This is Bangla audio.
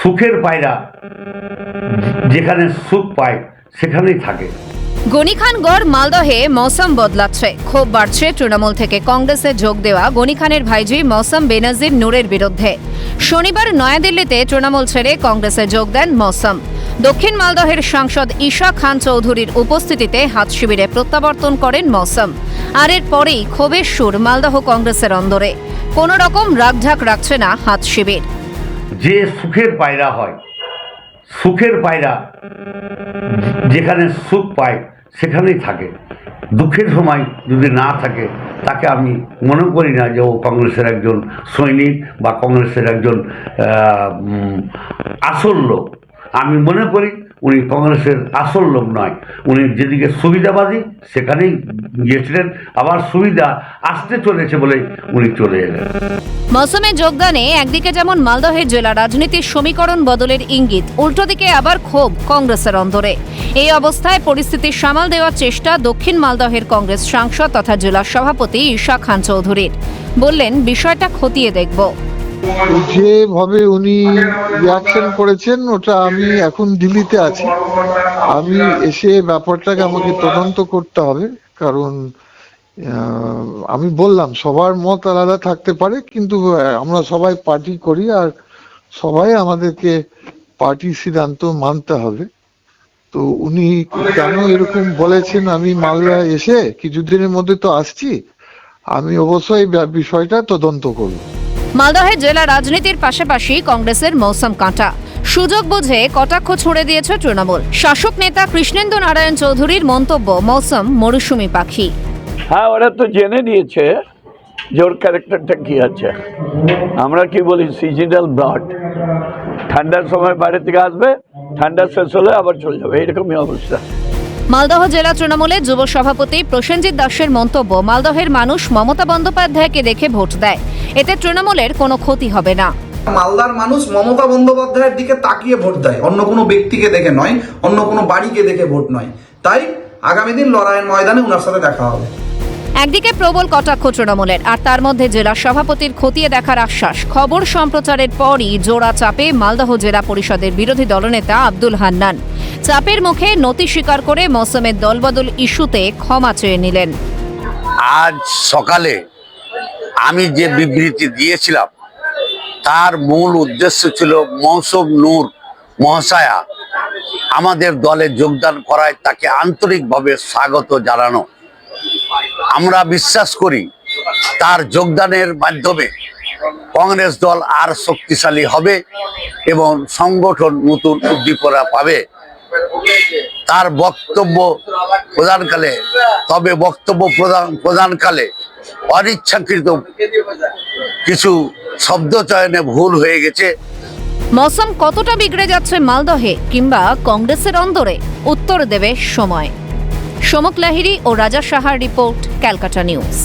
সুখের পায়রা যেখানে সুখ পায়, সেখানেই থাকে। গনিখানগড় মালদহে মৌসুম বদলাচ্ছে। ক্ষোভ বাড়ছে তৃণমূল থেকে। কংগ্রেসে যোগ দেওয়া গনিখানের ভাইজি মৌসুম বেনাজির নূরের বিরুদ্ধে। শনিবার নয়াদিল্লিতে তৃণমূল ছেড়ে কংগ্রেসে যোগ দেন মৌসুম। দক্ষিণ মালদহের সাংসদ ঈশা খান চৌধুরীর উপস্থিতিতে হাত শিবিরে প্রত্যাবর্তন করেন মৌসম। আর এর পরেই ক্ষোভের সুর মালদহ কংগ্রেসের অন্দরে। কোনো রকম রাগঢাক রাখছে না হাত শিবির। যে সুখের পায়রা হয়, সুখের পায়রা যেখানে সুখ পায়, সেখানেই থাকে। দুঃখের সময় যদি না থাকে, তাকে আমি মনে করি না যে ও কংগ্রেসের একজন সৈনিক বা কংগ্রেসের একজন আসল লোক। আমি মনে করি উনি কংগ্রেসের আসল লোক নয়। উনি যেদিকে সুবিধাবাদী, সেখানেই গিয়েছিলেন। আবার সুবিধা আসতে চলেছে বলে উনি চলে এলেন। মৌসুমে যোগদানে একদিকে যেমন মালদহের জেলা রাজনীতির সমীকরণ বদলের ইঙ্গিত, উল্টো দিকে আবার ক্ষোভ কংগ্রেসের অন্দরে। এই অবস্থায় পরিস্থিতি সামাল দেওয়ার চেষ্টা দক্ষিণ মালদহের কংগ্রেস সাংসদ তথা জেলা সভাপতি ঈশা খান চৌধুরীর। বললেন, বিষয়টা খতিয়ে দেখব। যেভাবে উনি রিয়াকশন করেছেন, ওটা আমি এখন দিল্লিতে আছি। আমি এসে ব্যাপারটাকে আমাকে তদন্ত করতে হবে, কারণ আমি বললাম, সবার মত আলাদা থাকতে পারে, কিন্তু আমরা সবাই পার্টি করি আর সবাই আমাদেরকে পার্টির সিদ্ধান্ত মানতে হবে। তো উনি কেন এরকম বলেছেন, আমি মালদা এসে কিছুদিনের মধ্যে তো আসছি, আমি অবশ্যই বিষয়টা তদন্ত করব। মালদহের জেলা রাজনীতির পাশাপাশি কংগ্রেসের মৌসুম কাঁটা। সুযোগ বুঝে কটাক্ষ ছুড়ে দিয়েছে তৃণমূল। শাসক নেতা কৃষ্ণেন্দু নারায়ণ চৌধুরীর মন্তব্য মৌসুম মরুসুমি পাখি। হ্যাঁ ওরা তো জেনে নিয়েছে যে ওর ক্যারেক্টারটা কি আছে। আমরা কি বলি সিজনাল ব্রাড ঠান্ডার সময় বাইরে থেকে আসবে ঠান্ডা শেষ হলে আবার চলে যাবে এরকমই অবস্থা। মালদহ জেলা তৃণমূলের যুব সভাপতি প্রসেনজিৎ দাসের মন্তব্য মালদহের মানুষ মমতা বন্দ্যোপাধ্যায়কে দেখে ভোট দেয়। এতে তৃণমূলের কোনো ক্ষতি হবে না। মালদার মানুষ মমতা বন্দ্যোপাধ্যায়ের দিকে তাকিয়ে ভোট দেয়। অন্য কোনো ব্যক্তিকে দেখে নয় অন্য কোনো বাড়িকে দেখে ভোট নয়। তাই আগামী দিন লড়াইয়ের ময়দানে ওনার সাথে দেখা হবে। একদিকে প্রবল কটাক্ষ তৃণমূলের আর তার মধ্যে জেলা সভাপতির খতিয়ে দেখার আশ্বাস। খবর সম্প্রচারের পরই জোড়া চাপে মালদহ জেলা পরিষদের বিরোধী দলনেতা আব্দুল হান্নান। চাপের মুখে নতি স্বীকার করে মৌসুমের দলবদল ইস্যুতে ক্ষমা চেয়ে নিলেন। আজ সকালে আমি যে বিবৃতি দিয়েছিলাম, তার মূল উদ্দেশ্য ছিল মৌসুম নূর মহাশয়া আমাদের দলে যোগদান করায় তাকে আন্তরিকভাবে স্বাগত জানানো। আমরা বিশ্বাস করি তার যোগদানের মাধ্যমে কংগ্রেস দল আর শক্তিশালী হবে এবং সংগঠন নতুন উদ্দীপনা পাবে। তার বক্তব্য প্রদানকালে, তবে বক্তব্য প্রদান প্রদানকালে অনিচ্ছাকৃত কিছু শব্দ চয়নে ভুল হয়ে গেছে। মৌসুম কতটা বিগড়ে যাচ্ছে মালদহে কিংবা কংগ্রেসের অন্দরে? উত্তর দেবে সময়। সমক লাহিরি ও রাজা সাহার রিপোর্ট, ক্যালকাটা নিউজ।